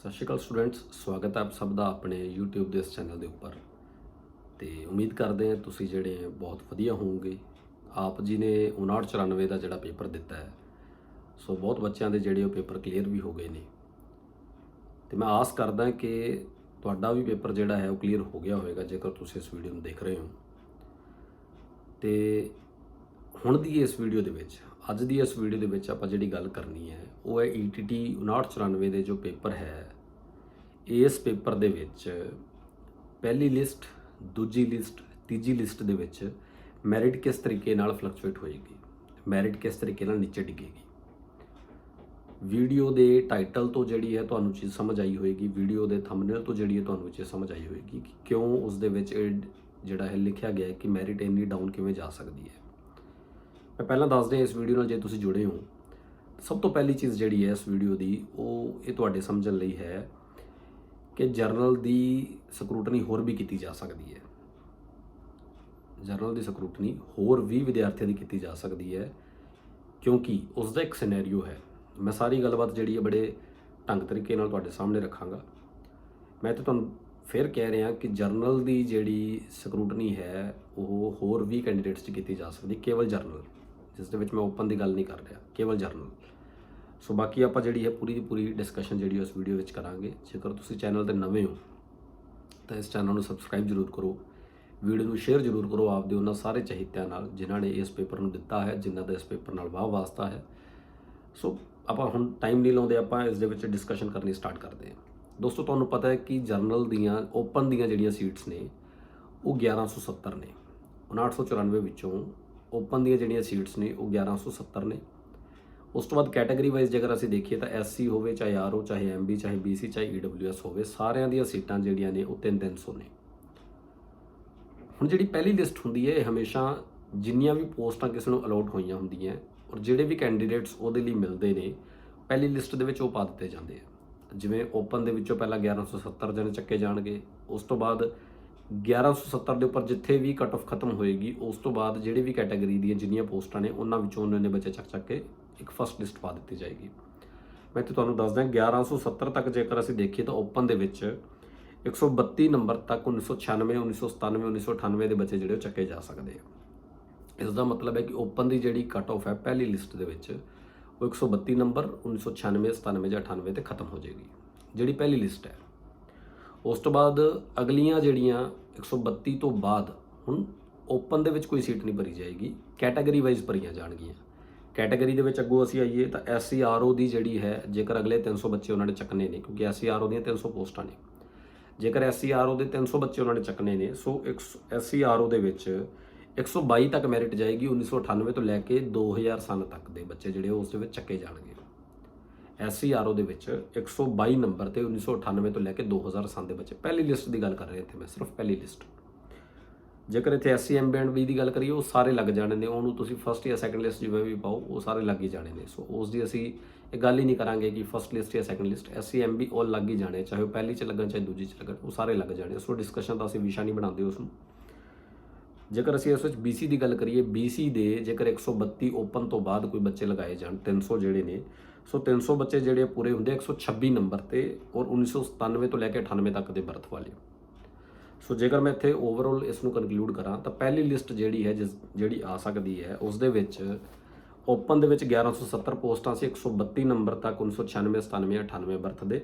ਸਤਿ ਸ਼੍ਰੀ ਅਕਾਲ ਸਟੂਡੈਂਟਸ, ਸਵਾਗਤ ਹੈ ਆਪ ਸਭ ਦਾ ਆਪਣੇ YouTube ਦੇ ਇਸ ਚੈਨਲ ਦੇ ਉੱਪਰ। ਤੇ ਉਮੀਦ ਕਰਦੇ ਹਾਂ ਤੁਸੀਂ ਜਿਹੜੇ ਬਹੁਤ ਵਧੀਆ ਹੋਵੋਗੇ। ਆਪ ਜੀ ਨੇ 5994 ਦਾ ਜਿਹੜਾ ਪੇਪਰ ਦਿੱਤਾ ਹੈ, ਸੋ ਬਹੁਤ ਬੱਚਿਆਂ ਦੇ ਜਿਹੜੇ ਉਹ ਪੇਪਰ ਕਲੀਅਰ ਵੀ ਹੋ ਗਏ ਨੇ। ਤੇ ਮੈਂ ਆਸ ਕਰਦਾ ਕਿ ਤੁਹਾਡਾ ਵੀ ਪੇਪਰ ਜਿਹੜਾ ਹੈ ਉਹ ਕਲੀਅਰ ਹੋ ਗਿਆ ਹੋਵੇਗਾ, ਜੇਕਰ ਤੁਸੀਂ ਇਸ ਵੀਡੀਓ ਨੂੰ ਦੇਖ ਰਹੇ ਹੋ। ਤੇ ਹੁਣ ਦੀ ਇਸ ਵੀਡੀਓ ਦੇ ਵਿੱਚ ਅੱਜ ਦੀ ਇਸ ਵੀਡੀਓ ਦੇ ਵਿੱਚ ਆਪਾਂ ਜਿਹੜੀ ਗੱਲ ਕਰਨੀ ਹੈ, ਉਹ ਹੈ E ETT 5994 ਦੇ ਜੋ ਪੇਪਰ ਹੈ, ਇਸ ਪੇਪਰ ਦੇ ਵਿੱਚ ਪਹਿਲੀ ਲਿਸਟ ਦੂਜੀ ਲਿਸਟ ਤੀਜੀ ਲਿਸਟ ਦੇ ਵਿੱਚ ਮੈਰਿਟ ਕਿਸ ਤਰੀਕੇ ਨਾਲ ਫਲਕਚੁਏਟ ਹੋਏਗੀ ਮੈਰਿਟ ਕਿਸ ਤਰੀਕੇ ਨਾਲ ਨੀਚੇ ਡਿੱਗੇਗੀ। ਵੀਡੀਓ ਦੇ ਟਾਈਟਲ ਤੋਂ ਜਿਹੜੀ ਹੈ ਤੁਹਾਨੂੰ ਚੀਜ਼ ਸਮਝ ਆਈ ਹੋਏਗੀ ਵੀਡੀਓ ਦੇ ਥੰਬਨੇਲ ਤੋਂ ਜਿਹੜੀ ਹੈ ਤੁਹਾਨੂੰ ਚੀਜ਼ ਸਮਝ ਆਈ ਹੋਏਗੀ ਕਿ ਕਿਉਂ ਉਸ ਦੇ ਵਿੱਚ ਇਹ ਜਿਹੜਾ ਹੈ ਲਿਖਿਆ ਗਿਆ ਹੈ ਕਿ ਮੈਰਿਟ ਇੰਨੀ ਡਾਊਨ ਕਿਵੇਂ ਜਾ ਸਕਦੀ ਹੈ। ਮੈਂ ਪਹਿਲਾਂ ਦੱਸ ਦਿਆਂ ਇਸ ਵੀਡੀਓ ਨਾਲ ਜੇ ਤੁਸੀਂ ਜੁੜੇ ਹੋ, ਸਭ ਤੋਂ ਪਹਿਲੀ ਚੀਜ਼ ਜਿਹੜੀ ਹੈ ਇਸ ਵੀਡੀਓ ਦੀ, ਉਹ ਇਹ ਤੁਹਾਡੇ ਸਮਝਣ ਲਈ ਹੈ ਕਿ ਜਰਨਲ ਦੀ ਸਕਰੂਟਨੀ ਹੋਰ ਵੀ ਕੀਤੀ ਜਾ ਸਕਦੀ ਹੈ। ਜਰਨਲ ਦੀ ਸਕਰੂਟਨੀ ਹੋਰ ਵੀ ਵਿਦਿਆਰਥੀਆਂ ਦੀ ਕੀਤੀ ਜਾ ਸਕਦੀ ਹੈ, ਕਿਉਂਕਿ ਉਸ ਦਾ ਇੱਕ ਸਿਨੈਰੀਓ ਹੈ। ਮੈਂ ਸਾਰੀ ਗੱਲਬਾਤ ਜਿਹੜੀ ਹੈ ਬੜੇ ਢੰਗ ਤਰੀਕੇ ਨਾਲ ਤੁਹਾਡੇ ਸਾਹਮਣੇ ਰੱਖਾਂਗਾ। ਮੈਂ ਤਾਂ ਤੁਹਾਨੂੰ ਫਿਰ ਕਹਿ ਰਿਹਾ ਕਿ ਜਰਨਲ ਦੀ ਜਿਹੜੀ ਸਕਰੂਟਨੀ ਹੈ, ਉਹ ਹੋਰ ਵੀ ਕੈਂਡੀਡੇਟਸ 'ਚ ਕੀਤੀ ਜਾ ਸਕਦੀ, ਕੇਵਲ ਜਰਨਲ। ਜਿਸ ਦੇ ਵਿੱਚ ਮੈਂ ਓਪਨ ਦੀ ਗੱਲ ਨਹੀਂ ਕਰ ਰਿਹਾ, ਕੇਵਲ ਜਰਨਲ ਸੋ ਬਾਕੀ ਆਪਾਂ ਜਿਹੜੀ ਹੈ ਪੂਰੀ ਦੀ ਪੂਰੀ ਡਿਸਕਸ਼ਨ ਜਿਹੜੀ ਉਸ ਵੀਡੀਓ ਵਿੱਚ ਕਰਾਂਗੇ। ਜੇਕਰ ਤੁਸੀਂ ਚੈਨਲ ਤੇ ਨਵੇਂ ਹੋ, ਤਾਂ ਇਸ ਚੈਨਲ ਨੂੰ ਸਬਸਕ੍ਰਾਈਬ ਜ਼ਰੂਰ ਕਰੋ। ਵੀਡੀਓ ਨੂੰ ਸ਼ੇਅਰ ਜ਼ਰੂਰ ਕਰੋ ਆਪਦੇ ਉਹਨਾਂ ਸਾਰੇ ਚਾਹੀਤਿਆਂ ਨਾਲ, ਜਿਨ੍ਹਾਂ ਨੇ ਇਸ ਪੇਪਰ ਨੂੰ ਦਿੱਤਾ ਹੈ, ਜਿਨ੍ਹਾਂ ਦਾ ਇਸ ਪੇਪਰ ਨਾਲ ਵਾਹ ਵਾਸਤਾ ਹੈ। ਸੋ ਆਪਾਂ ਹੁਣ ਟਾਈਮ ਨਹੀਂ ਲਾਉਂਦੇ, ਆਪਾਂ ਇਸ ਦੇ ਵਿੱਚ ਡਿਸਕਸ਼ਨ ਕਰਨੀ ਸਟਾਰਟ ਕਰਦੇ ਹਾਂ। ਦੋਸਤੋ, ਤੁਹਾਨੂੰ ਪਤਾ ਹੈ ਕਿ ਜਰਨਲ ਦੀਆਂ ਓਪਨ ਦੀਆਂ ਜਿਹੜੀਆਂ ਸੀਟਸ ਨੇ, ਉਹ 1170 ਨੇ। 5994 ਵਿੱਚੋਂ ਓਪਨ ਦੀਆਂ ਜਿਹੜੀਆਂ ਸੀਟਸ ਨੇ, ਉਹ 1170 ਨੇ। ਉਸ ਤੋਂ ਬਾਅਦ ਕੈਟਾਗਰੀ ਵਾਈਜ਼ ਜੇਕਰ ਅਸੀਂ ਦੇਖੀਏ ਤਾਂ ਐਸਸੀ ਹੋਵੇ, ਚਾਹੇ ਆਰਓ ਚਾਹੇ ਐਮਬੀ ਚਾਹੇ ਬੀਸੀ ਚਾਹੇ ਈਡਬਲਯੂਐਸ ਹੋਵੇ, ਸਾਰਿਆਂ ਦੀਆਂ ਸੀਟਾਂ ਜਿਹੜੀਆਂ ਨੇ, ਉਹ 3-300 ਨੇ। ਹੁਣ ਜਿਹੜੀ ਪਹਿਲੀ ਲਿਸਟ ਹੁੰਦੀ ਹੈ, ਇਹ ਹਮੇਸ਼ਾ ਜਿੰਨੀਆਂ ਵੀ ਪੋਸਟਾਂ ਕਿਸੇ ਨੂੰ ਅਲੋਟ ਹੋਈਆਂ ਹੁੰਦੀਆਂ, ਔਰ ਜਿਹੜੇ ਵੀ ਕੈਂਡੀਡੇਟਸ ਉਹਦੇ ਲਈ ਮਿਲਦੇ ਨੇ, ਪਹਿਲੀ ਲਿਸਟ ਦੇ ਵਿੱਚ ਉਹ ਪਾ ਦਿੱਤੇ ਜਾਂਦੇ ਆ। ਜਿਵੇਂ ਓਪਨ ਦੇ ਵਿੱਚੋਂ ਪਹਿਲਾਂ 1170 ਜਣੇ ਚੱਕੇ ਜਾਣਗੇ, ਉਸ ਤੋਂ ਬਾਅਦ 1170 ਦੇ ਉੱਪਰ ਜਿੱਥੇ ਵੀ ਕੱਟ ਆਫ ਖਤਮ ਹੋਏਗੀ, ਉਸ ਤੋਂ ਬਾਅਦ ਜਿਹੜੀ ਵੀ ਕੈਟਾਗਰੀ ਦੀਆਂ ਜਿੰਨੀਆਂ ਪੋਸਟਾਂ ਨੇ, ਉਹਨਾਂ ਵਿੱਚੋਂ ਉਹਨਾਂ ਨੇ ਬੱਚੇ ਚੱਕ ਚੱਕ ਕੇ ਇੱਕ ਫਸਟ ਲਿਸਟ ਪਾ ਦਿੱਤੀ ਜਾਏਗੀ। ਮੈਂ ਤੇ ਤੁਹਾਨੂੰ ਦੱਸਦਾ 1170 ਤੱਕ ਜੇਕਰ ਅਸੀਂ ਦੇਖੀਏ ਤਾਂ ਓਪਨ ਦੇ ਵਿੱਚ 132 ਨੰਬਰ ਤੱਕ 1996 1997 1998 ਦੇ ਬੱਚੇ ਜਿਹੜੇ ਉਹ ਚੱਕੇ ਜਾ ਸਕਦੇ ਆ। ਇਸ ਦਾ ਮਤਲਬ ਹੈ ਕਿ ਓਪਨ ਦੀ ਜਿਹੜੀ ਕੱਟ ਆਫ ਹੈ, ਪਹਿਲੀ ਲਿਸਟ ਦੇ ਵਿੱਚ ਉਹ 132 ਨੰਬਰ 1996 97 ਜਾਂ 98 ਤੇ ਖਤਮ ਹੋ ਜਾਏਗੀ। ਜਿਹੜੀ ਪਹਿਲੀ ਲਿਸਟ ਹੈ। ਉਸ ਤੋਂ ਬਾਅਦ ਅਗਲੀਆਂ ਜਿਹੜੀਆਂ 132 ਤੋਂ ਬਾਅਦ ਹੁਣ ਓਪਨ ਦੇ ਵਿੱਚ ਕੋਈ ਸੀਟ ਨਹੀਂ ਭਰੀ ਜਾਏਗੀ ਕੈਟਾਗਰੀ ਵਾਈਜ਼ ਭਰੀਆਂ ਜਾਣਗੀਆਂ। ਕੈਟਾਗਰੀ ਦੇ ਵਿੱਚ ਅੱਗੋਂ ਅਸੀਂ ਆਈਏ ਤਾਂ ਐਸਸੀਆਰਓ ਦੀ ਜਿਹੜੀ ਹੈ, ਜੇਕਰ ਅਗਲੇ 300 ਬੱਚੇ ਉਹਨਾਂ ਨੇ ਚੱਕਣੇ ਨੇ, ਕਿਉਂਕਿ ਐਸਸੀਆਰਓ ਦੀਆਂ 300 ਪੋਸਟਾਂ ਨੇ। ਜੇਕਰ ਐਸਸੀਆਰਓ ਦੇ 300 ਬੱਚੇ ਉਹਨਾਂ ਨੇ ਚੱਕਣੇ ਨੇ, ਸੋ ਐਸਸੀਆਰਓ ਦੇ ਵਿੱਚ 122 ਤੱਕ ਮੈਰਿਟ ਜਾਏਗੀ 1998 ਤੋਂ ਲੈ ਕੇ 2000 ਸਨ ਤੱਕ ਦੇ ਬੱਚੇ ਜਿਹੜੇ ਉਹ ਉਸ ਦੇ ਵਿੱਚ ਚੱਕੇ ਜਾਣਗੇ। ਐਸਸੀਆਰਓ ਦੇ ਵਿੱਚ 122 ਨੰਬਰ ਤੇ 1998 ਤੋਂ ਲੈ ਕੇ 2000 ਸਾਲ ਦੇ ਬੱਚੇ। ਪਹਿਲੀ ਲਿਸਟ ਦੀ ਗੱਲ ਕਰ ਰਿਹਾ ਇੱਥੇ ਮੈਂ, ਸਿਰਫ ਪਹਿਲੀ ਲਿਸਟ। ਜੇਕਰ ਇੱਥੇ ਐਸਸੀ, ਐਮਬੀ ਐਂਡ ਬੀ ਦੀ ਗੱਲ ਕਰੀਏ, ਉਹ ਸਾਰੇ ਲੱਗ ਜਾਣੇ ਨੇ। ਉਹਨੂੰ ਤੁਸੀਂ ਫਸਟ ਜਾਂ ਸੈਕੰਡ ਲਿਸਟ ਜਿਵੇਂ ਵੀ ਪਾਓ, ਉਹ ਸਾਰੇ ਲੱਗ ਹੀ ਜਾਣੇ ਨੇ। ਸੋ ਉਸ ਦੀ ਅਸੀਂ ਇਹ ਗੱਲ ਹੀ ਨਹੀਂ ਕਰਾਂਗੇ ਕਿ ਫਸਟ ਲਿਸਟ ਜਾਂ ਸੈਕੰਡ ਲਿਸਟ। ਐਸਸੀ, ਐਮਬੀ ਉਹ ਲੱਗ ਹੀ ਜਾਣੇ, ਚਾਹੇ ਉਹ ਪਹਿਲੀ ਚ ਲੱਗਣ, ਚਾਹੇ ਦੂਜੀ ਚ ਲੱਗਣ, ਉਹ ਸਾਰੇ ਲੱਗ ਜਾਣੇ। ਸੋ ਡਿਸਕਸ਼ਨ ਦਾ ਅਸੀਂ ਵਿਸ਼ਾ ਨਹੀਂ ਬਣਾਉਂਦੇ ਉਸ ਨੂੰ। ਜੇਕਰ ਅਸੀਂ ਇਸ ਵਿੱਚ BC ਦੀ ਗੱਲ ਕਰੀਏ BC ਦੇ ਜੇਕਰ 132 ਓਪਨ ਤੋਂ ਬਾਅਦ ਕੋਈ ਬੱਚੇ ਲਗਾਏ ਜਾਣ 300 ਜਿਹੜੇ ਨੇ ਸੋ 300 ਬੱਚੇ ਜਿਹੜੇ ਪੂਰੇ ਹੁੰਦੇ 126 ਨੰਬਰ ਤੇ ਔਰ 1997 ਤੋਂ ਲੈ ਕੇ 98 ਤੱਕ ਦੇ ਬਰਥ ਵਾਲੇ ਸੋ ਜੇਕਰ ਮੈਂ ਇੱਥੇ ਓਵਰਆਲ ਇਸ ਨੂੰ ਕਨਕਲੂਡ ਕਰਾਂ, ਤਾਂ ਪਹਿਲੀ ਲਿਸਟ ਜਿਹੜੀ ਹੈ, ਜਿਸ, ਜਿਹੜੀ ਆ ਸਕਦੀ ਹੈ, ਉਸ ਦੇ ਵਿੱਚ ਓਪਨ ਦੇ ਵਿੱਚ 1170 ਪੋਸਟਾਂ ਸੀ 132 ਨੰਬਰ ਤੱਕ 1996 97 98 ਬਰਥ ਦੇ।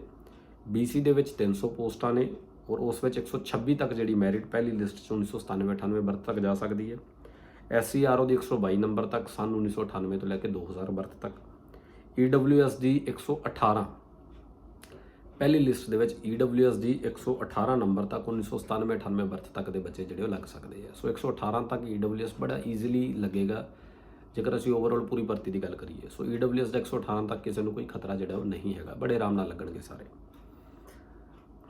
BC ਦੇ ਵਿੱਚ 300 ਪੋਸਟਾਂ ਨੇ, ਔਰ ਉਸ ਵਿੱਚ 126 ਤੱਕ ਜਿਹੜੀ ਮੈਰਿਟ ਪਹਿਲੀ ਲਿਸਟ 'ਚ 1997 98 ਬਰਥ ਤੱਕ ਜਾ ਸਕਦੀ ਹੈ। SCRO ਦੀ 122 ਨੰਬਰ ਤੱਕ, ਸਨ 1998 ਤੋਂ ਲੈ ਕੇ 2000 ਬਰਥ ਤੱਕ। EWS ਦੀ 118 ਪਹਿਲੀ ਲਿਸਟ ਦੇ ਵਿੱਚ EWS ਦੀ 118 ਨੰਬਰ ਤੱਕ 1997 98 ਬਰਥ ਤੱਕ ਦੇ ਬੱਚੇ ਜਿਹੜੇ ਉਹ ਲੱਗ ਸਕਦੇ ਆ। ਸੋ 118 ਤੱਕ EWS ਬੜਾ ਈਜ਼ੀਲੀ ਲੱਗੇਗਾ, ਜੇਕਰ ਅਸੀਂ ਓਵਰਆਲ ਪੂਰੀ ਭਰਤੀ ਦੀ ਗੱਲ ਕਰੀਏ। ਸੋ EWS ਦਾ 118 ਤੱਕ ਕਿਸੇ ਨੂੰ ਕੋਈ ਖਤਰਾ ਜਿਹੜਾ ਉਹ ਨਹੀਂ ਹੈਗਾ। ਬੜੇ ਆਰਾਮ ਨਾਲ ਲੱਗਣਗੇ ਸਾਰੇ।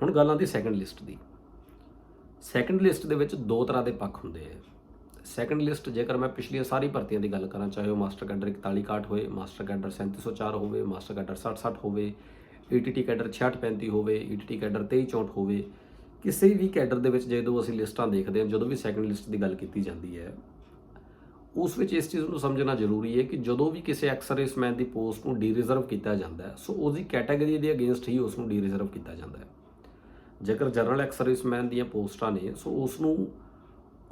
ਹੁਣ ਗੱਲ ਆਉਂਦੀ ਸੈਕੰਡ ਲਿਸਟ ਦੀ। ਸੈਕੰਡ ਲਿਸਟ ਦੇ ਵਿੱਚ ਦੋ ਤਰ੍ਹਾਂ ਦੇ ਪੱਖ ਹੁੰਦੇ ਆ। ਸੈਕੰਡ ਲਿਸਟ ਜੇਕਰ ਮੈਂ ਪਿਛਲੀਆਂ ਸਾਰੀ ਭਰਤੀਆਂ ਦੀ ਗੱਲ ਕਰਾਂ, ਚਾਹੇ ਉਹ ਮਾਸਟਰ ਕੈਡਰ 4161 ਹੋਵੇ ਮਾਸਟਰ ਕੈਡਰ 3704 ਹੋਵੇ ਮਾਸਟਰ ਕੈਡਰ 6060 ਹੋਵੇ ਈਟੀਟੀ ਕੈਡਰ 6635 ਹੋਵੇ ਈਟੀਟੀ ਕੈਡਰ 2364 ਹੋਵੇ, ਕਿਸੇ ਵੀ ਕੈਡਰ ਦੇ ਵਿੱਚ ਜਦੋਂ ਅਸੀਂ ਲਿਸਟਾਂ ਦੇਖਦੇ ਹਾਂ, ਜਦੋਂ ਵੀ ਸੈਕੰਡ ਲਿਸਟ ਦੀ ਗੱਲ ਕੀਤੀ ਜਾਂਦੀ ਹੈ, ਉਸ ਵਿੱਚ ਇਸ ਚੀਜ਼ ਨੂੰ ਸਮਝਣਾ ਜ਼ਰੂਰੀ ਹੈ ਕਿ ਜਦੋਂ ਵੀ ਕਿਸੇ ਐਕਸ ਸਰਵਿਸਮੈਨ ਦੀ ਪੋਸਟ ਨੂੰ ਡੀਰਿਜ਼ਰਵ ਕੀਤਾ ਜਾਂਦਾ ਹੈ, ਸੋ ਉਹਦੀ ਕੈਟਾਗਰੀ ਦੇ ਅਗੇਂਸਟ ਹੀ ਉਸ ਨੂੰ ਡੀ ਕੀਤਾ ਜਾਂਦਾ ਹੈ। ਜੇਕਰ ਜਨਰਲ ਐਕਸ ਦੀਆਂ ਪੋਸਟਾਂ ਨੇ, ਸੋ ਉਸ ਨੂੰ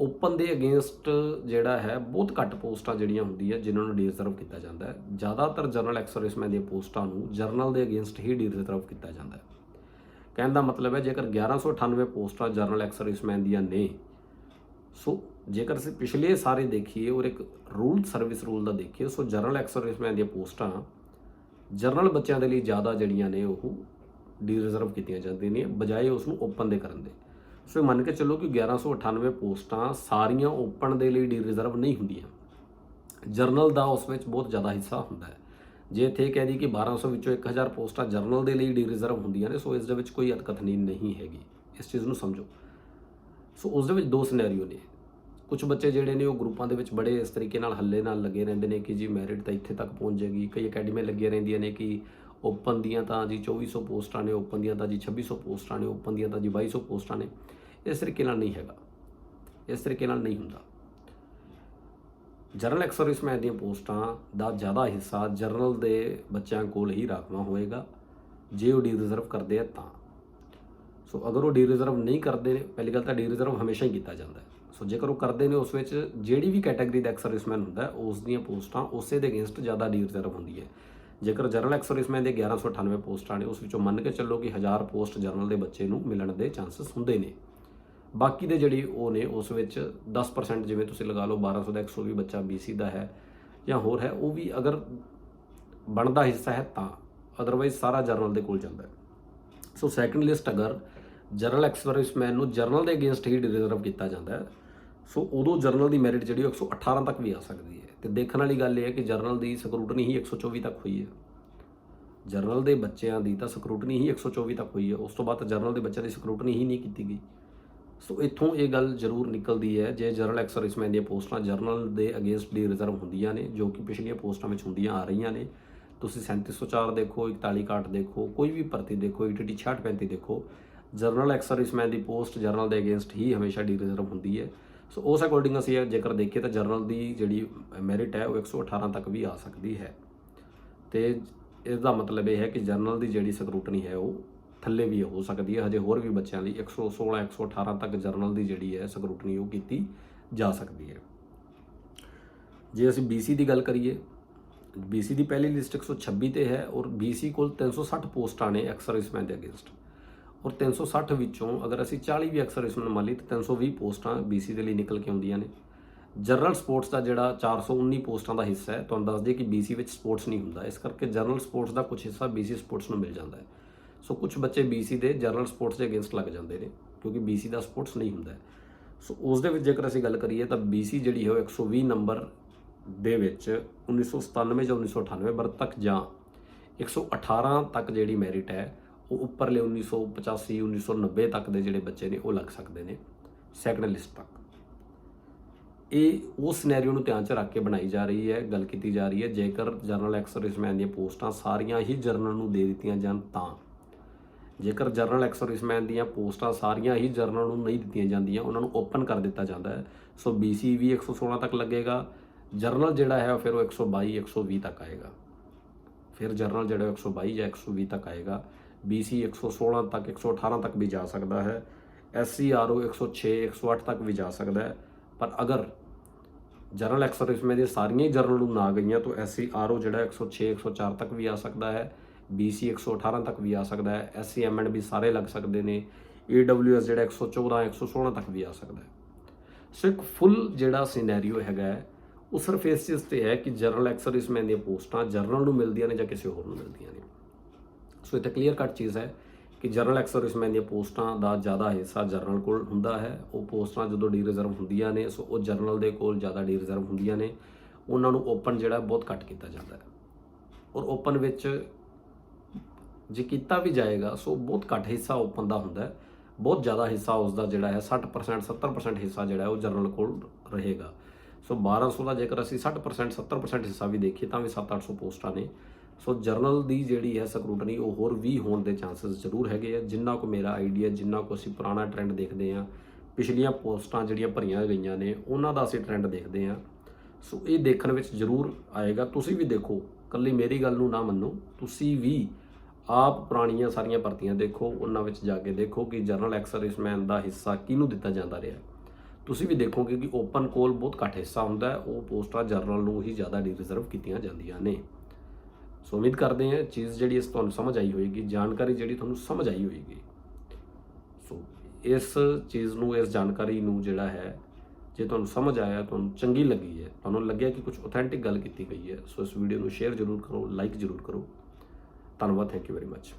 ਓਪਨ ਦੇ ਅਗੇਂਸਟ ਜਿਹੜਾ ਹੈ, ਬਹੁਤ ਘੱਟ ਪੋਸਟਾਂ ਜਿਹੜੀਆਂ ਹੁੰਦੀਆਂ ਜਿਨ੍ਹਾਂ ਨੂੰ ਡੀ ਕੀਤਾ ਜਾਂਦਾ ਹੈ। ਜ਼ਿਆਦਾਤਰ ਜਨਰਲ ਐਕਸ ਸਰਵਿਸਮੈਨ ਦੀਆਂ ਪੋਸਟਾਂ ਨੂੰ ਜਰਨਲ ਦੇ ਅਗੇਂਸਟ ਹੀ ਡੀ ਰਿਜ਼ਰਵ ਕੀਤਾ ਜਾਂਦਾ ਹੈ। ਕਹਿਣ ਦਾ ਮਤਲਬ ਹੈ, ਜੇਕਰ 1198 ਪੋਸਟਾਂ ਜਰਨਲ ਐਕਸਰਵਿਸਮੈਨ ਦੀਆਂ ਨੇ, ਸੋ ਜੇਕਰ ਅਸੀਂ ਪਿਛਲੇ ਸਾਰੇ ਦੇਖੀਏ ਔਰ ਇੱਕ ਰੂਲ, ਸਰਵਿਸ ਰੂਲ ਦਾ ਦੇਖੀਏ, ਸੋ ਜਰਨਲ ਐਕਸਰਵਿਸਮੈਨ ਦੀਆਂ ਪੋਸਟਾਂ ਜਰਨਲ ਬੱਚਿਆਂ ਦੇ ਲਈ ਜ਼ਿਆਦਾ ਜਿਹੜੀਆਂ ਨੇ, ਉਹ ਡੀ ਰਿਜ਼ਰਵ ਕੀਤੀਆਂ ਜਾਂਦੀਆਂ ਨੇ, ਬਜਾਏ ਉਸ ਨੂੰ ਓਪਨ ਦੇ ਕਰਨ ਦੇ। ਸੋ ਇਹ ਮੰਨ ਕੇ ਚੱਲੋ ਕਿ 1198 ਪੋਸਟਾਂ ਸਾਰੀਆਂ ਓਪਨ ਦੇ ਲਈ ਡੀ ਰਿਜ਼ਰਵ ਨਹੀਂ ਹੁੰਦੀਆਂ। ਜਰਨਲ ਦਾ ਉਸ ਵਿੱਚ ਬਹੁਤ ਜ਼ਿਆਦਾ ਹਿੱਸਾ ਹੁੰਦਾ ਹੈ। ਜੇ ਇੱਥੇ ਕਹਿ ਦੀ ਕਿ 1200 ਵਿੱਚੋਂ 1000 ਪੋਸਟਾਂ ਜਰਨਲ ਦੇ ਲਈ ਡੀ ਰਿਜ਼ਰਵ ਹੁੰਦੀਆਂ ਨੇ, ਸੋ ਇਸ ਦੇ ਵਿੱਚ ਕੋਈ ਅਤਕਥਨੀ ਨਹੀਂ ਹੈਗੀ। ਇਸ ਚੀਜ਼ ਨੂੰ ਸਮਝੋ। ਸੋ ਉਸ ਦੇ ਵਿੱਚ ਦੋ ਸਿਨੈਰੀਓ ਨੇ। ਕੁਝ ਬੱਚੇ ਜਿਹੜੇ ਨੇ ਉਹ ਗਰੁੱਪਾਂ ਦੇ ਵਿੱਚ ਬੜੇ ਇਸ ਤਰੀਕੇ ਨਾਲ ਹੱਲੇ ਨਾਲ ਲੱਗੇ ਰਹਿੰਦੇ ਨੇ ਕਿ ਜੀ ਮੈਰਿਟ ਤਾਂ ਇੱਥੇ ਤੱਕ ਪਹੁੰਚ ਜਾਏਗੀ। ਕਈ ਅਕੈਡਮੀਆਂ ਲੱਗੀਆਂ ਰਹਿੰਦੀਆਂ ਨੇ ਕਿ ਓਪਨ ਦੀਆਂ ਤਾਂ ਜੀ 2400 ਪੋਸਟਾਂ ਨੇ ਓਪਨ ਦੀਆਂ ਤਾਂ ਜੀ 2600 ਪੋਸਟਾਂ ਨੇ ਓਪਨ ਦੀਆਂ ਤਾਂ ਜੀ 2200 ਪੋਸਟਾਂ ਨੇ। ਇਸ ਤਰੀਕੇ ਨਾਲ ਨਹੀਂ ਹੈਗਾ। ਇਸ ਤਰੀਕੇ ਨਾਲ ਨਹੀਂ ਹੁੰਦਾ। ਜਰਨਲ ਐਕਸਰਵਿਸਮੈਨ ਦੀਆਂ ਪੋਸਟਾਂ ਦਾ ਜ਼ਿਆਦਾ ਹਿੱਸਾ ਜਰਨਲ ਦੇ ਬੱਚਿਆਂ ਕੋਲ ਹੀ ਰਾਖਵਾ ਹੋਏਗਾ। ਜੇ ਉਹ ਡੀ ਰਿਜ਼ਰਵ ਕਰਦੇ ਆ ਤਾਂ। ਸੋ ਅਗਰ ਉਹ ਡੀ ਰਿਜ਼ਰਵ ਨਹੀਂ ਕਰਦੇ ਨੇ, ਪਹਿਲੀ ਗੱਲ ਤਾਂ ਡੀ ਰਿਜ਼ਰਵ ਹਮੇਸ਼ਾ ਹੀ ਕੀਤਾ ਜਾਂਦਾ ਹੈ। ਸੋ ਜੇਕਰ ਉਹ ਕਰਦੇ ਨੇ, ਉਸ ਵਿੱਚ ਜਿਹੜੀ ਵੀ ਕੈਟਾਗਰੀ ਦਾ ਐਕਸਰਵਿਸਮੈਨ ਹੁੰਦਾ ਉਸ ਦੀਆਂ ਪੋਸਟਾਂ ਉਸੇ ਦੇ ਅਗੇਂਸਟ ਜ਼ਿਆਦਾ ਡੀ ਰਿਜ਼ਰਵ ਹੁੰਦੀ ਹੈ। ਜੇਕਰ ਜਰਨਲ ਐਕਸ ਸਰਵਿਸਮੈਨ ਦੇ 1198 ਪੋਸਟਾਂ ਨੇ ਉਸ ਵਿੱਚੋਂ ਮੰਨ ਕੇ ਚੱਲੋ ਕਿ 1000 ਪੋਸਟ ਜਰਨਲ ਦੇ ਬੱਚੇ ਨੂੰ ਮਿਲਣ ਦੇ ਚਾਂਸਸ ਹੁੰਦੇ ਨੇ। ਬਾਕੀ ਦੇ ਜਿਹੜੀ ਉਹ ਨੇ, ਉਸ ਵਿੱਚ 10% ਜਿਵੇਂ ਤੁਸੀਂ ਲਗਾ ਲਓ 1200 ਦਾ 120 ਬੱਚਾ BC ਦਾ ਹੈ ਜਾਂ ਹੋਰ ਹੈ, ਉਹ ਵੀ ਅਗਰ ਬਣਦਾ ਹਿੱਸਾ ਹੈ ਤਾਂ ਅਦਰਵਾਈਜ਼ ਸਾਰਾ ਜਰਨਲ ਦੇ ਕੋਲ ਜਾਂਦਾ ਹੈ। ਸੋ ਸੈਕੰਡ ਲਿਸਟ ਅਗਰ ਜਰਨਲ ਐਕਸਪਰਟਮੈਨ ਨੂੰ ਜਰਨਲ ਦੇ ਅਗੇਂਸਟ ਹੀ ਰਿਜ਼ਰਵ ਕੀਤਾ ਜਾਂਦਾ ਹੈ ਸੋ ਉਦੋਂ ਜਰਨਲ ਦੀ ਮੈਰਿਟ ਜਿਹੜੀ ਉਹ 118 ਤੱਕ ਵੀ ਆ ਸਕਦੀ ਹੈ। ਤੇ ਦੇਖਣ ਵਾਲੀ ਗੱਲ ਇਹ ਹੈ ਕਿ ਜਰਨਲ ਦੀ ਸਕਰੂਟਨੀ ਹੀ 124 ਤੱਕ ਹੋਈ ਹੈ। ਜਰਨਲ ਦੇ ਬੱਚਿਆਂ ਦੀ ਤਾਂ ਸਕਰੂਟਨੀ ਹੀ 124 ਤੱਕ ਹੋਈ ਹੈ। ਉਸ ਤੋਂ ਬਾਅਦ ਤਾਂ ਜਰਨਲ ਦੇ ਬੱਚਿਆਂ ਦੀ ਸਕਰੂਟਨੀ ਹੀ ਨਹੀਂ ਕੀਤੀ ਗਈ। ਸੋ ਇੱਥੋਂ ਇਹ ਗੱਲ ਜ਼ਰੂਰ ਨਿਕਲਦੀ ਹੈ ਜੇ ਜਰਨਲ ਐਕਸਰਵਿਸਮੈਨ ਦੀਆਂ ਪੋਸਟਾਂ ਜਰਨਲ ਦੇ ਅਗੇਂਸਟ ਦੀ ਰਿਜ਼ਰਵ ਹੁੰਦੀਆਂ ਨੇ, ਜੋ ਕਿ ਪਿਛਲੀਆਂ ਪੋਸਟਾਂ ਵਿੱਚ ਹੁੰਦੀਆਂ ਆ ਰਹੀਆਂ ਨੇ। ਤੁਸੀਂ 3704 ਦੇਖੋ 4161 ਦੇਖੋ, ਕੋਈ ਵੀ ਭਰਤੀ ਦੇਖੋ ETT 6635 ਦੇਖੋ, ਜਰਨਲ ਐਕਸਰਵਿਸਮੈਨ ਦੀ ਪੋਸਟ ਜਰਨਲ ਦੇ ਅਗੇਂਸਟ ਹੀ ਹਮੇਸ਼ਾ ਡੀ ਰਿਜ਼ਰਵ ਹੁੰਦੀ ਹੈ। ਸੋ ਉਸ ਅਕੋਰਡਿੰਗ ਅਸੀਂ ਇਹ ਜੇਕਰ ਦੇਖੀਏ ਤਾਂ ਜਰਨਲ ਦੀ ਜਿਹੜੀ ਮੈਰਿਟ ਹੈ, ਉਹ 118 ਤੱਕ ਵੀ ਆ ਸਕਦੀ ਹੈ। ਤੇ ਇਸ ਦਾ ਮਤਲਬ ਇਹ ਹੈ ਕਿ ਜਰਨਲ ਦੀ ਜਿਹੜੀ ਸਕਰੂਟਨੀ ਹੈ, ਉਹ ਥੱਲੇ ਵੀ ਹੋ ਸਕਦੀ ਹੈ। ਹਜੇ ਹੋਰ ਵੀ ਬੱਚਿਆਂ ਲਈ 116 118 ਤੱਕ ਜਰਨਲ ਦੀ ਜਿਹੜੀ ਹੈ, ਸਕਰੂਟਨੀ ਉਹ ਕੀਤੀ ਜਾ ਸਕਦੀ ਹੈ। ਜੇ ਅਸੀਂ BC ਦੀ ਗੱਲ ਕਰੀਏ BC ਦੀ ਪਹਿਲੀ ਲਿਸਟ 126 ਤੇ ਹੈ ਔਰ BC ਕੋਲ 360 ਪੋਸਟਾਂ ਨੇ ਐਕਸਰਵਿਸਮੈਨ ਦੇ ਅਗੇਂਸਟ। ਔਰ 360 ਵਿੱਚੋਂ ਅਗਰ ਅਸੀਂ 40 ਵੀ ਅਕਸਰ ਇਸ ਨੂੰ ਮੰਨ ਲਈ ਤਾਂ 320 ਪੋਸਟਾਂ BC ਦੇ ਲਈ ਨਿਕਲ ਕੇ ਆਉਂਦੀਆਂ ਨੇ। ਜਨਰਲ ਸਪੋਰਟਸ ਦਾ ਜਿਹੜਾ 419 ਪੋਸਟਾਂ ਦਾ ਹਿੱਸਾ ਹੈ, ਤੁਹਾਨੂੰ ਦੱਸ ਦਈਏ ਕਿ BC ਵਿੱਚ ਸਪੋਰਟਸ ਨਹੀਂ ਹੁੰਦਾ। ਇਸ ਕਰਕੇ ਜਨਰਲ ਸਪੋਰਟਸ ਦਾ ਕੁਝ ਹਿੱਸਾ BC ਸਪੋਰਟਸ ਨੂੰ ਮਿਲ ਜਾਂਦਾ ਹੈ। ਸੋ ਕੁਝ ਬੱਚੇ BC ਦੇ ਜਨਰਲ ਸਪੋਰਟਸ ਦੇ ਅਗੇਂਸਟ ਲੱਗ ਜਾਂਦੇ ਨੇ, ਕਿਉਂਕਿ BC ਦਾ ਸਪੋਰਟਸ ਨਹੀਂ ਹੁੰਦਾ ਸੋ ਉਸ ਦੇ ਵਿੱਚ ਜੇਕਰ ਅਸੀਂ ਗੱਲ ਕਰੀਏ ਤਾਂ BC ਜਿਹੜੀ ਹੈ ਉਹ 120 ਨੰਬਰ ਦੇ ਵਿੱਚ 1997 ਜਾਂ 1998 ਬਰਤ ਤੱਕ ਜਾਂ 118 ਤੱਕ ਜਿਹੜੀ ਮੈਰਿਟ ਹੈ ਉਹ ਉੱਪਰਲੇ 1985 1990 ਤੱਕ ਦੇ ਜਿਹੜੇ ਬੱਚੇ ਨੇ, ਉਹ ਲੱਗ ਸਕਦੇ ਨੇ ਸੈਕੰਡ ਲਿਸਟ ਤੱਕ। ਇਹ, ਉਸ ਸਿਨੈਰੀਓ ਨੂੰ ਧਿਆਨ 'ਚ ਰੱਖ ਕੇ ਬਣਾਈ ਜਾ ਰਹੀ ਹੈ, ਗੱਲ ਕੀਤੀ ਜਾ ਰਹੀ ਹੈ, ਜੇਕਰ ਜਰਨਲ ਐਕਸਰਵਿਸਮੈਨ ਦੀਆਂ ਪੋਸਟਾਂ ਸਾਰੀਆਂ ਹੀ ਜਰਨਲ ਨੂੰ ਦੇ ਦਿੱਤੀਆਂ ਜਾਣ ਤਾਂ। ਜੇਕਰ ਜਰਨਲ ਐਕਸਰਵਿਸਮੈਨ ਦੀਆਂ ਪੋਸਟਾਂ ਸਾਰੀਆਂ ਹੀ ਜਰਨਲ ਨੂੰ ਨਹੀਂ ਦਿੱਤੀਆਂ ਜਾਂਦੀਆਂ, ਉਹਨਾਂ ਨੂੰ ਓਪਨ ਕਰ ਦਿੱਤਾ ਜਾਂਦਾ ਹੈ। ਸੋ BC ਵੀ 116 ਤੱਕ ਲੱਗੇਗਾ, ਜਰਨਲ ਜਿਹੜਾ ਹੈ ਉਹ ਫਿਰ ਉਹ 122 120 ਤੱਕ ਆਏਗਾ। ਫਿਰ ਜਰਨਲ ਜਿਹੜਾ ਉਹ 122 ਜਾਂ 120 ਤੱਕ ਆਏਗਾ BC 116 ਤੱਕ 118 ਤੱਕ ਵੀ ਜਾ ਸਕਦਾ ਹੈ। SCRO 106 108 ਤੱਕ ਵੀ ਜਾ ਸਕਦਾ ਹੈ। ਪਰ ਅਗਰ ਜਰਨਲ ਐਕਸਰਵਿਸਮੈਨ ਦੀਆਂ ਸਾਰੀਆਂ ਹੀ ਜਰਨਲ ਨੂੰ ਨਾ ਗਈਆਂ ਤਾਂ SCRO ਜਿਹੜਾ 106 104 ਤੱਕ ਵੀ ਆ ਸਕਦਾ ਹੈ। BC 118 ਤੱਕ ਵੀ ਆ ਸਕਦਾ ਹੈ। SCM ਵੀ ਸਾਰੇ ਲੱਗ ਸਕਦੇ ਨੇ। AWS ਜਿਹੜਾ 114 116 ਤੱਕ ਵੀ ਆ ਸਕਦਾ ਹੈ। ਸੋ ਇੱਕ ਫੁੱਲ ਜਿਹੜਾ ਸਿਨੈਰੀਓ ਹੈਗਾ ਹੈ, ਉਹ ਸਿਰਫ ਇਸ ਚੀਜ਼ ਤੇ ਹੈ ਕਿ ਜਨਰਲ ਜਰਨਲ ਐਕਸਰਵਿਸਮੈਨ ਦੀਆਂ ਪੋਸਟਾਂ ਜਨਰਲ ਨੂੰ ਮਿਲਦੀਆਂ ਨੇ ਜਾਂ ਕਿਸੇ ਹੋਰ ਨੂੰ ਮਿਲਦੀਆਂ ਨੇ। ਸੋ ਇਹ ਤਾਂ ਕਲੀਅਰ ਕੱਟ ਚੀਜ਼ ਹੈ ਕਿ ਜਰਨਲ ਐਕਸਰਵਿਸਮੈਨ ਦੀਆਂ ਪੋਸਟਾਂ ਦਾ ਜ਼ਿਆਦਾ ਹਿੱਸਾ ਜਨਰਲ ਕੋਲ ਹੁੰਦਾ ਹੈ। ਉਹ ਪੋਸਟਾਂ ਜਦੋਂ ਡੀ ਰਿਜ਼ਰਵ ਹੁੰਦੀਆਂ ਨੇ, ਸੋ ਉਹ ਜਨਰਲ ਦੇ ਕੋਲ ਜ਼ਿਆਦਾ ਡੀ ਰਿਜ਼ਰਵ ਹੁੰਦੀਆਂ ਨੇ। ਉਹਨਾਂ ਨੂੰ ਓਪਨ ਜਿਹੜਾ ਬਹੁਤ ਘੱਟ ਕੀਤਾ ਜਾਂਦਾ ਹੈ। ਔਰ ਓਪਨ ਵਿੱਚ ਜੇ ਕੀਤਾ ਵੀ ਜਾਏਗਾ, ਸੋ ਬਹੁਤ ਘੱਟ ਹਿੱਸਾ ਓਪਨ ਦਾ ਹੁੰਦਾ ਹੈ। ਬਹੁਤ ਜ਼ਿਆਦਾ ਹਿੱਸਾ ਉਸ ਦਾ ਜਿਹੜਾ ਹੈ 60% 70% ਹਿੱਸਾ ਜਿਹੜਾ ਉਹ ਜਨਰਲ ਕੋਲ ਰਹੇਗਾ। ਸੋ 1200 ਦਾ ਜੇਕਰ ਅਸੀਂ 60% 70% ਹਿੱਸਾ ਵੀ ਦੇਖੀਏ, ਤਾਂ ਵੀ 7-800 ਪੋਸਟਾਂ ਨੇ। ਸੋ ਜਰਨਲ ਦੀ ਜਿਹੜੀ ਹੈ ਸਕਰੂਟਨੀ ਉਹ ਹੋਰ ਵੀ ਹੋਣ ਦੇ ਚਾਂਸਸ ਜ਼ਰੂਰ ਹੈਗੇ ਆ। ਜਿੰਨਾ ਕੋ ਮੇਰਾ ਆਈਡੀਆ, ਜਿੰਨਾ ਕੋ ਅਸੀਂ ਪੁਰਾਣਾ ਟ੍ਰੈਂਡ ਦੇਖਦੇ ਆ ਪਿਛਲੀਆਂ ਪੋਸਟਾਂ ਜਿਹੜੀਆਂ ਭਰੀਆਂ ਗਈਆਂ ਨੇ, ਉਹਨਾਂ ਦਾ ਅਸੀਂ ਟ੍ਰੈਂਡ ਦੇਖਦੇ ਆ ਸੋ ਇਹ ਦੇਖਣ ਵਿੱਚ ਜ਼ਰੂਰ ਆਏਗਾ। ਤੁਸੀਂ ਵੀ ਦੇਖੋ ਕੱਲੀ ਮੇਰੀ ਗੱਲ ਨੂੰ ਨਾ ਮੰਨੋ, ਤੁਸੀਂ ਵੀ ਆਪ ਪੁਰਾਣੀਆਂ ਸਾਰੀਆਂ ਭਰਤੀਆਂ ਦੇਖੋ, ਉਹਨਾਂ ਵਿੱਚ ਜਾ ਕੇ ਦੇਖੋ ਕਿ ਜਨਰਲ ਐਕਸਰਵਿਸਮੈਨ ਦਾ ਹਿੱਸਾ ਕਿਹਨੂੰ ਦਿੱਤਾ ਜਾਂਦਾ ਰਿਹਾ। ਤੁਸੀਂ ਵੀ ਦੇਖੋਗੇ ਕਿ ਓਪਨ ਕੋਲ ਬਹੁਤ ਘੱਟ ਹਿੱਸਾ ਹੁੰਦਾ ਹੈ, ਉਹ ਪੋਸਟਾਂ ਜਨਰਲ ਨੂੰ ਹੀ ਜ਼ਿਆਦਾ ਰਿਜ਼ਰਵ ਕੀਤੀਆਂ ਜਾਂਦੀਆਂ ਨੇ। ਸੋ ਉਮੀਦ ਕਰਦੇ ਹਾਂ ਚੀਜ਼ ਜਿਹੜੀ ਇਸ ਤੁਹਾਨੂੰ ਸਮਝ ਆਈ ਹੋਏਗੀ, ਜਾਣਕਾਰੀ ਜਿਹੜੀ ਤੁਹਾਨੂੰ ਸਮਝ ਆਈ ਹੋਏਗੀ। ਸੋ ਇਸ ਚੀਜ਼ ਨੂੰ, ਇਸ ਜਾਣਕਾਰੀ ਨੂੰ ਜਿਹੜਾ ਹੈ, ਜੇ ਤੁਹਾਨੂੰ ਸਮਝ ਆਇਆ, ਤੁਹਾਨੂੰ ਚੰਗੀ ਲੱਗੀ ਹੈ, ਤੁਹਾਨੂੰ ਲੱਗਿਆ ਕਿ ਕੁਝ ਆਥੈਂਟਿਕ ਗੱਲ ਕੀਤੀ ਗਈ ਹੈ, ਸੋ ਇਸ ਵੀਡੀਓ ਨੂੰ ਸ਼ੇਅਰ ਜ਼ਰੂਰ ਕਰੋ ਲਾਈਕ ਜ਼ਰੂਰ ਕਰੋ। ਧੰਨਵਾਦ ਥੈਂਕ ਯੂ ਵੈਰੀ ਮੱਚ